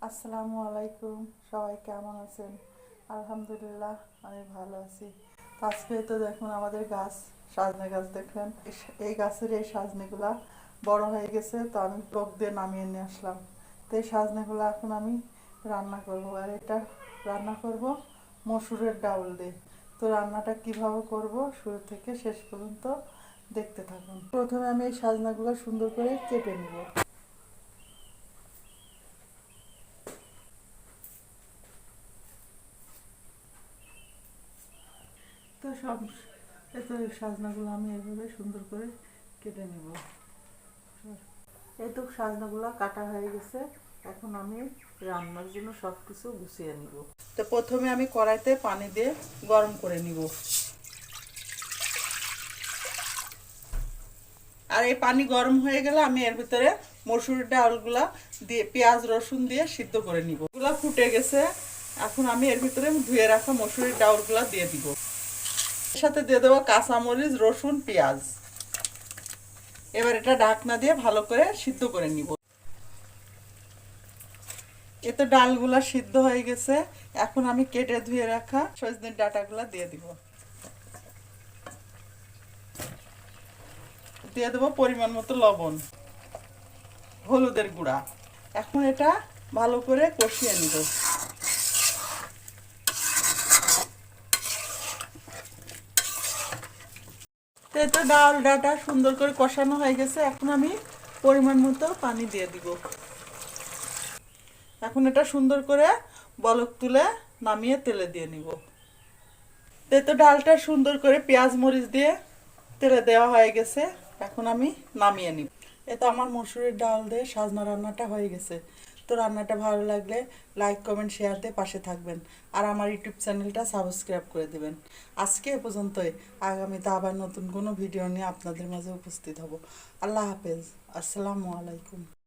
আসসালামু আলাইকুম, সবাই কেমন আছেন? আলহামদুলিল্লাহ, আমি ভালো আছি। আজকে তো দেখুন আমাদের গাছ, সাজনে গাছ দেখলেন। এই- গাছের এই সাজনেগুলা বড় হয়ে গেছে, তো আমি টক দিয়ে নামিয়ে নিয়ে আসলাম। তো এই সাজনেগুলো এখন আমি রান্না করব, আর এটা রান্না করব মসুরের ডাউল দিয়ে। তো রান্নাটা কীভাবে করব, শুরু থেকে শেষ পর্যন্ত দেখতে থাকুন। প্রথমে আমি এই সাজনাগুলো সুন্দর করে কেটে নিব। তো সব এত সাজনাগুলো আমি এইভাবে সুন্দর করে কেটে নেব। এই তো সাজনাগুলো কাটা হয়ে গেছে। এখন আমি রান্নার জন্য সব কিছু গুছিয়ে নিব। তো প্রথমে আমি কড়াইতে পানি দিয়ে গরম করে নিব। আর এই পানি গরম হয়ে গেলে আমি এর ভিতরে মসুর ডালগুলা দিয়ে, পেঁয়াজ, রসুন দিয়ে সিদ্ধ করে নিব। এগুলা ফুটে গেছে, এখন আমি এর ভিতরে ধুয়ে রাখা মসুরের ডালগুলা দিয়ে দিব। এর সাথে দিয়ে দেবো কাঁচামরিচ, রসুন, পেঁয়াজ। এবার এটা ঢাকনা দিয়ে ভালো করে সিদ্ধ করে নিব। এতে ডালগুলা সিদ্ধ হয়ে গেছে, এখন আমি কেটে ধুয়ে রাখা সজনের ডাটাগুলা দিয়ে দিব। দিয়ে দেবো পরিমাণ মতো লবণ। হলুদের গুঁড়া। এখন এটা ভালো করে কষিয়ে নিব। তো ডাল ডাটা সুন্দর করে কষানো হয়ে গেছে। এখন আমি পরিমাণ মতো পানি দিয়ে দিব। এখন এটা সুন্দর করে বলক তুলে নামিয়ে তেলে দিয়ে নিব। তো ডালটা সুন্দর করে পেঁয়াজ মরিচ দিয়ে তেলে দেওয়া হয়ে গেছে। এখন আমি নামিয়ে নিব। তো আমার মসুরের ডাল দিয়ে সাজনা রান্নাটা হয়ে গেছে। তো রান্নাটা ভালো লাগলে লাইক কমেন্ট শেয়ার দিয়ে পাশে থাকবেন। আর আমার ইউটিউব চ্যানেলটা সাবস্ক্রাইব করে দেবেন। আজকে এ পর্যন্তই। আগামীতে আবার নতুন কোনো ভিডিও নিয়ে আপনাদের মাঝে উপস্থিত হব। আল্লাহ হাফেজ। আসসালামু আলাইকুম।